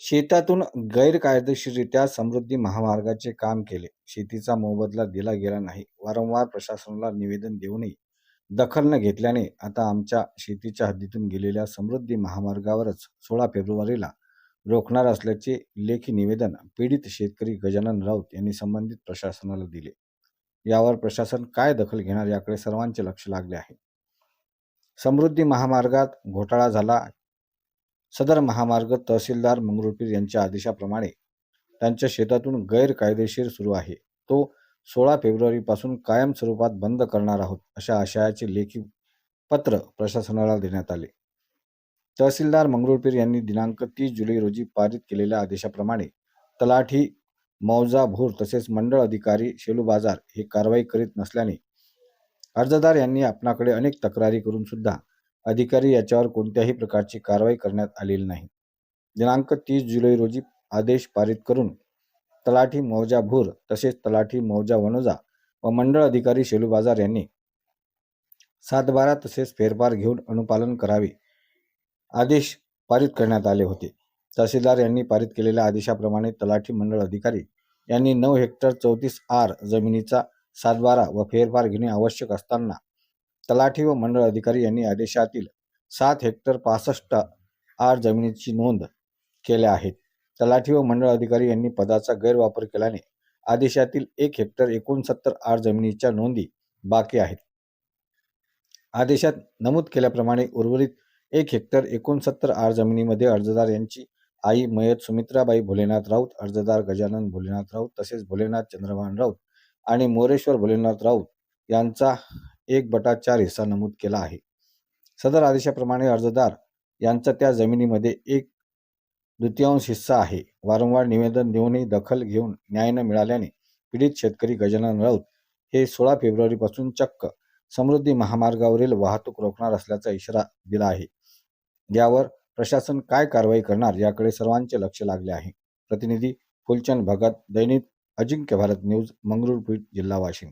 शेतातून गैरकायदेशीररित्या समृद्धी महामार्गाचे काम केले. शेतीचा मोबदला दिला गेला नाही. वारंवार प्रशासनाला निवेदन देऊनही दखल न घेतल्याने आता आमच्या शेतीच्या हद्दीतून गेलेल्या समृद्धी महामार्गावरच सोळा फेब्रुवारीला रोखणार असल्याचे लेखी निवेदन पीडित शेतकरी गजानन राऊत यांनी संबंधित प्रशासनाला दिले. यावर प्रशासन काय दखल घेणार याकडे सर्वांचे लक्ष लागले आहे. समृद्धी महामार्गात घोटाळा झाला सदर महामार्ग तहसीलदार मंगरुळपीर यांच्या आदेशाप्रमाणे त्यांच्या शेतातून गैरकायदेशीर सुरू आहे. तो सोळा फेब्रुवारीपासून कायम स्वरूपात बंद करणार आहोत अशा आशयाचे लेखी पत्र प्रशासनाला देण्यात आले. तहसीलदार मंगरुळपीर यांनी दिनांक तीस जुलै रोजी पारित केलेल्या आदेशाप्रमाणे तलाठी मौजा भोर तसेच मंडळ अधिकारी शेलू बाजार हे कारवाई करीत नसल्याने अर्जदार यांनी आपणाकडे अनेक तक्रारी करून सुद्धा अधिकारी याच्यावर कोणत्याही प्रकारची कारवाई करण्यात आलेली नाही. दिनांक तीस जुलै रोजी आदेश पारित करून तलाठी मौजा भूर तसेच तलाठी मौजा वनोजा व मंडळ अधिकारी शेलू बाजार यांनी सातबारा तसेच फेरफार घेऊन अनुपालन करावे आदेश पारित करण्यात आले होते. तहसीलदार यांनी पारित केलेल्या आदेशाप्रमाणे तलाठी मंडळ अधिकारी यांनी नऊ हेक्टर चौतीस आर जमिनीचा सातबारा व फेरफार घेणे आवश्यक असताना तलाठी व मंडळ अधिकारी यांनी आदेशातील सात हेक्टर पासष्ट आर जमिनीची नोंद केल्या आहेत. तलाठी व मंडळ अधिकारी यांनी पदाचा गैरवापर केल्याने आदेशातील एक हेक्टर एकोणसत्तर आर जमिनीच्या नोंदी बाकी आहेत. आदेशात नमूद केल्याप्रमाणे उर्वरित एक हेक्टर एकोणसत्तर आर जमिनीमध्ये अर्जदार यांची आई मयत सुमित्राबाई भोलेनाथ राऊत अर्जदार गजानन भोलेनाथ राऊत तसेच भोलेनाथ चंद्रभान राऊत आणि मोरेश्वर भोलेनाथ राऊत यांचा एक बटा चार हिस्सा नमूद केला आहे. सदर आदेशाप्रमाणे अर्जदार यांचा त्या जमिनीमध्ये एक द्वितीयांश हिस्सा आहे. वारंवार निवेदन देऊनही दखल घेऊन न्याय न मिळाल्याने पीडित शेतकरी गजानन राऊत हे सोळा फेब्रुवारीपासून चक्क समृद्धी महामार्गावरील वाहतूक रोखणार असल्याचा इशारा दिला आहे. यावर प्रशासन काय कारवाई करणार याकडे सर्वांचे लक्ष लागले आहे. प्रतिनिधी फुलचंद भगत दैनिक अजिंक्य भारत न्यूज मंगरुळपीठ जिल्हा वाशिम.